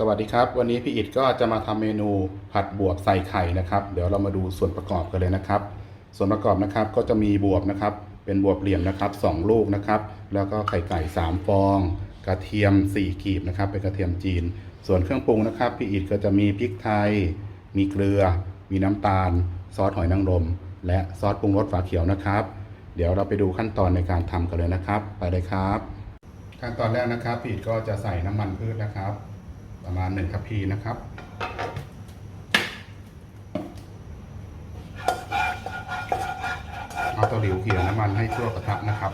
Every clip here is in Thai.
สวัสดีครับ วันนี้พี่อิดก็จะมาทำเมนูผัดบวบใส่ไข่นะครับ เดี๋ยวเรามาดูส่วนประกอบกันเลยนะครับ ส่วนประกอบนะครับก็จะมีบวบนะครับ เป็นบวบเหลี่ยมนะครับสองลูกนะครับ แล้วก็ไข่ไก่สามฟอง กระเทียมสี่กีบนะครับ เป็นกระเทียมจีน ส่วนเครื่องปรุงนะครับพี่อิดก็จะมีพริกไทย มีเกลือ มีน้ำตาล ซอสหอยนางรม และซอสปรุงรสฝาเขียวนะครับ เดี๋ยวเราไปดูขั้นตอนในการทำกันเลยนะครับ ไปเลยครับ ขั้นตอนแรกนะครับพี่อิดก็จะใส่น้ำมันพืชนะครับ ประมาณ1ทัพพีนะครับ เอาตะหลิวเขี่ยน้ำมันให้ทั่วกระทะนะครับ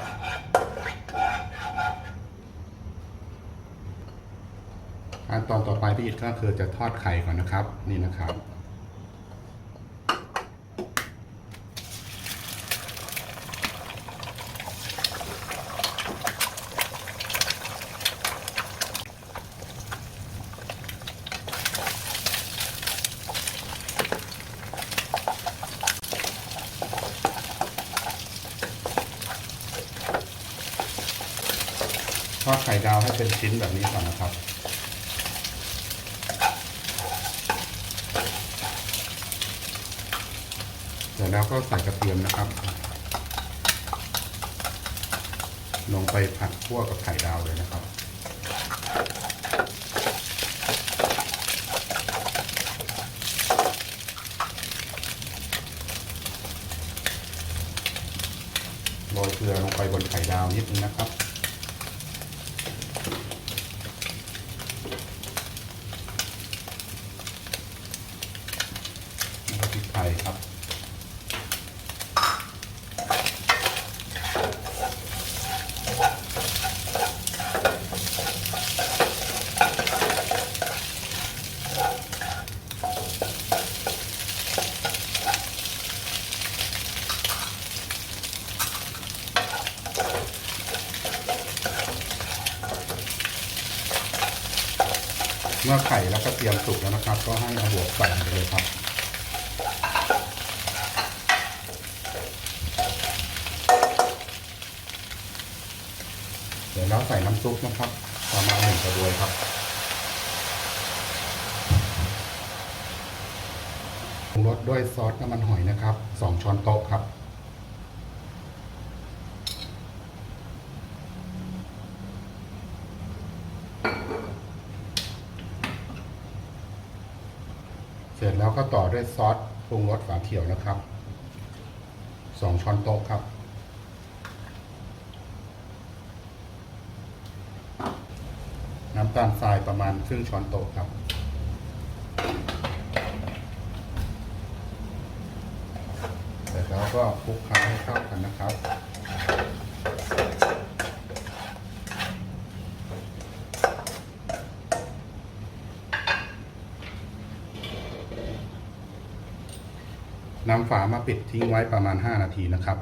ขั้นตอนต่อไปพี่อิดก็คือจะทอดไข่ก่อนนะครับ นี่นะครับ ทอดไข่ดาวให้เป็นชิ้นแบบนี้ก่อนนะครับ เสร็จแล้วก็ใส่กระเทียมนะครับ ลงไปผัดคั่วกับไข่ดาวเลยนะครับโรยเกลือลงไปบนไข่ดาวนิดนึงนะครับ แล้วก็พริกไทยครับ เมื่อไข่และกระเทียมสุกแล้วนะครับ ก็ให้เอาหัวใส่ไปเลยครับเดี๋ยวเราใส่น้ำซุปนะครับประมาณหนึ่งกระบวยครับปรุงรสด้วยซอสน้ำมันหอยนะครับสองช้อนโต๊ะครับ เสร็จแล้วก็ต่อด้วยซอสปรุงรสฝาเขียวนะครับสองช้อนโต๊ะครับ น้ำตาลทรายประมาณครึ่งช้อนโต๊ะครับ เสร็จแล้วก็คลุกเคล้าให้เข้ากันนะครับ นำฝามาปิดทิ้งไว้ประมาณ 5 นาทีนะครับ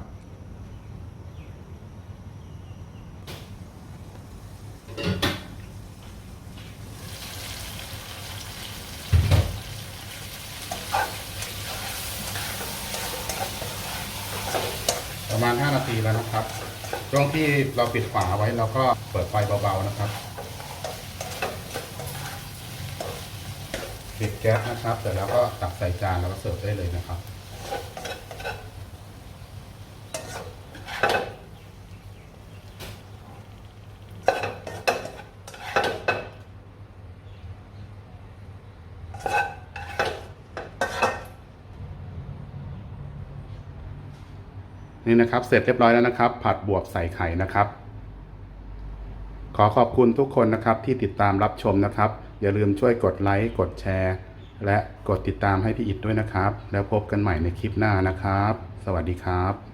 ประมาณ 5 นาทีแล้วนะครับช่วงที่เราปิดฝาไว้เราก็เปิดไฟเบาๆนะครับปิดแก๊สนะครับ เสร็จแล้วก็ตักใส่จานแล้วก็เสิร์ฟได้เลยนะครับ นี่นะครับเสร็จเรียบร้อยแล้วนะครับ ผัดบวบใส่ไข่นะครับ ขอขอบคุณทุกคนนะครับที่ติดตามรับชมนะครับ อย่าลืมช่วยกดไลค์กดแชร์ และกดติดตามให้พี่อิดด้วยนะครับ แล้วพบกันใหม่ในคลิปหน้านะครับ สวัสดีครับ